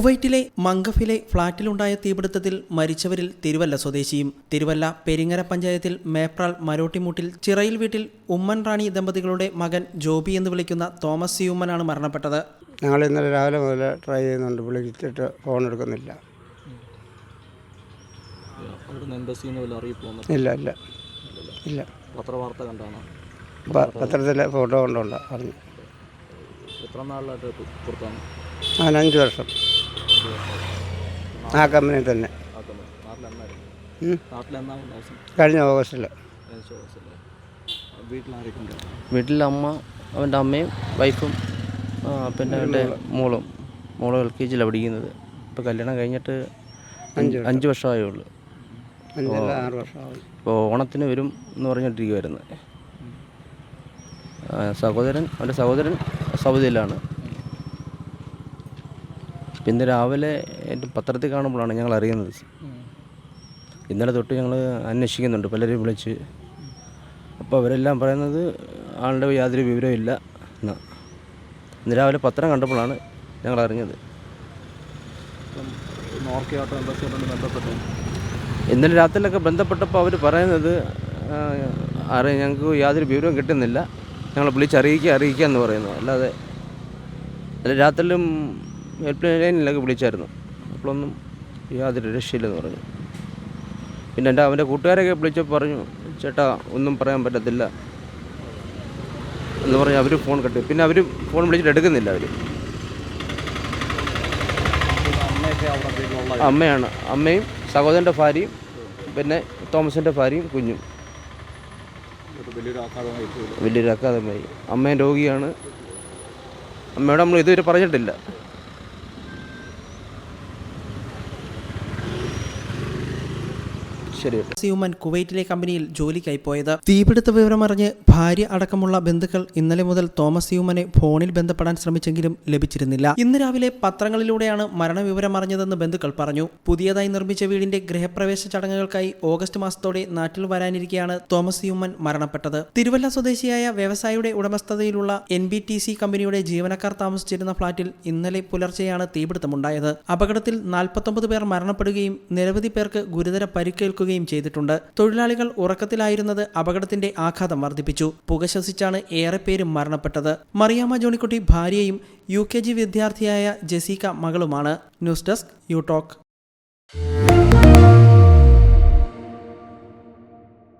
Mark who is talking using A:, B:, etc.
A: കുവൈറ്റിലെ മംഗഫിലെ ഫ്ളാറ്റിലുണ്ടായ തീപിടുത്തത്തിൽ മരിച്ചവരിൽ തിരുവല്ല സ്വദേശിയും തിരുവല്ല പെരിങ്ങര പഞ്ചായത്തിൽ മേപ്രാൾ മരോട്ടിമുട്ടിൽ ചിറയിൽ വീട്ടിൽ ഉമ്മൻ റാണി ദമ്പതികളുടെ മകൻ ജോബി എന്ന് വിളിക്കുന്ന തോമസ് സി. ഉമ്മനാണ് മരണപ്പെട്ടത്.
B: ഞങ്ങൾ ഇന്നലെ രാവിലെ മുതൽ ട്രൈ ചെയ്യുന്നുണ്ട്. വിളിച്ചിട്ട് ഫോൺ എടുക്കുന്നില്ല. ഇല്ല ഇല്ല. ഇല്ല.
C: പത്രവാർത്ത കണ്ടാണ്?
B: പത്രത്തിലെ ഫോട്ടോ കൊണ്ടുണ്ട് അറിഞ്ഞു
C: എത്ര നാളിലായിട്ട് പു- പുറത്താണ്
B: അങ്ങനെ അഞ്ച് വർഷം. ആ കമ്പനി തന്നെ. കഴിഞ്ഞ ഓഗസ്റ്റിൽ
D: വീട്ടിൽ അമ്മ അവന്റെ അമ്മയും വൈഫും പിന്നെ അവന്റെ മോളും. മോൾ എൽ കെ ജിയിലാണ് പഠിക്കുന്നത്. ഇപ്പോൾ കല്യാണം കഴിഞ്ഞിട്ട് അഞ്ച് അഞ്ച് വർഷമായേ ഉള്ളൂ ഇപ്പോൾ ഓണത്തിന് വരും എന്ന് പറഞ്ഞിട്ടിരിക്കുമായിരുന്നു സഹോദരൻ അവന്റെ സഹോദരൻ സൗദിയിലാണ്. പിന്നെ രാവിലെ പത്രത്തിൽ കാണുമ്പോഴാണ് ഞങ്ങൾ അറിയുന്നത്. ഇന്നലെ തൊട്ട് ഞങ്ങൾ അന്വേഷിക്കുന്നുണ്ട് പലരെയും വിളിച്ച്. അപ്പോൾ അവരെല്ലാം പറയുന്നത് ആളുടെ യാതൊരു വിവരവും ഇല്ല എന്നാ. ഇന്ന് രാവിലെ പത്രം കണ്ടപ്പോഴാണ് ഞങ്ങൾ അറിഞ്ഞത്. ഇന്നലെ രാത്രിയിലൊക്കെ ബന്ധപ്പെട്ടപ്പോൾ അവർ പറയുന്നത് അറിയാം ഞങ്ങൾക്ക് യാതൊരു വിവരവും കിട്ടുന്നില്ല. ഞങ്ങൾ വിളിച്ചറിയിക്കുക അറിയിക്കുക എന്ന് പറയുന്നു അല്ലാതെ അല്ല രാത്രിയിലും ഹെൽപ്പ് ലൈനിലൊക്കെ വിളിച്ചായിരുന്നു അപ്പോഴൊന്നും യാതൊരു രക്ഷയില്ലെന്ന് പറഞ്ഞു. പിന്നെ എന്റെ അവന്റെ കൂട്ടുകാരൊക്കെ വിളിച്ചപ്പോൾ പറഞ്ഞു ചേട്ടാ ഒന്നും പറയാൻ പറ്റത്തില്ല. എന്ന് പറഞ്ഞ് അവർ ഫോൺ കട്ടി പിന്നെ അവർ ഫോൺ വിളിച്ചിട്ട് എടുക്കുന്നില്ല അവർ അമ്മയാണ്. അമ്മയും സഹോദരന്റെ ഭാര്യയും പിന്നെ തോമസിന്റെ ഭാര്യയും കുഞ്ഞും.
C: വലിയൊരു
D: അക്കാദമായി അമ്മയും രോഗിയാണ്. അമ്മയോട് നമ്മൾ ഇതുവരെ പറഞ്ഞിട്ടില്ല. ശരി
A: കുവൈറ്റിലെ കമ്പനിയിൽ ജോലിക്കായി പോയത്. തീപിടുത്ത വിവരമറിഞ്ഞ് ഭാര്യ അടക്കമുള്ള ബന്ധുക്കൾ ഇന്നലെ മുതൽ തോമസ് ഹ്യൂമനെ ഫോണിൽ ബന്ധപ്പെടാൻ ശ്രമിച്ചെങ്കിലും ലഭിച്ചിരുന്നില്ല. ഇന്ന് രാവിലെ പത്രങ്ങളിലൂടെയാണ് മരണവിവരം അറിഞ്ഞതെന്ന് ബന്ധുക്കൾ പറഞ്ഞു. പുതിയതായി നിർമ്മിച്ച വീടിന്റെ ഗൃഹപ്രവേശ ചടങ്ങുകൾക്കായി ഓഗസ്റ്റ് മാസത്തോടെ നാട്ടിൽ വരാനിരിക്കെയാണ് തോമസ് ഹ്യൂമൻ മരണപ്പെട്ടത്. തിരുവല്ല സ്വദേശിയായ വ്യവസായിയുടെ ഉടമസ്ഥതയിലുള്ള എൻ ബി ടി സി കമ്പനിയുടെ ജീവനക്കാർ താമസിച്ചിരുന്ന ഫ്ളാറ്റിൽ ഇന്നലെ പുലർച്ചെയാണ് തീപിടുത്തമുണ്ടായത്. അപകടത്തിൽ നാൽപ്പത്തൊമ്പത് പേർ മരണപ്പെടുകയും നിരവധി പേർക്ക് ഗുരുതര പരിക്കേൽക്കുകയും ചെയ്തിട്ടുണ്ട്. തൊഴിലാളികൾ ഉറക്കത്തിലായിരുന്നത് അപകടത്തിന്റെ ആഘാതം വർദ്ധിപ്പിച്ചു. പുക ശ്വസിച്ചാണ് ഏറെ പേരും മരണപ്പെട്ടത്. മറിയാമ്മ ജോണിക്കുട്ടി ഭാര്യയും യു കെ ജി വിദ്യാർത്ഥിയായ ജസീക മകളുമാണ്. News desk you talk.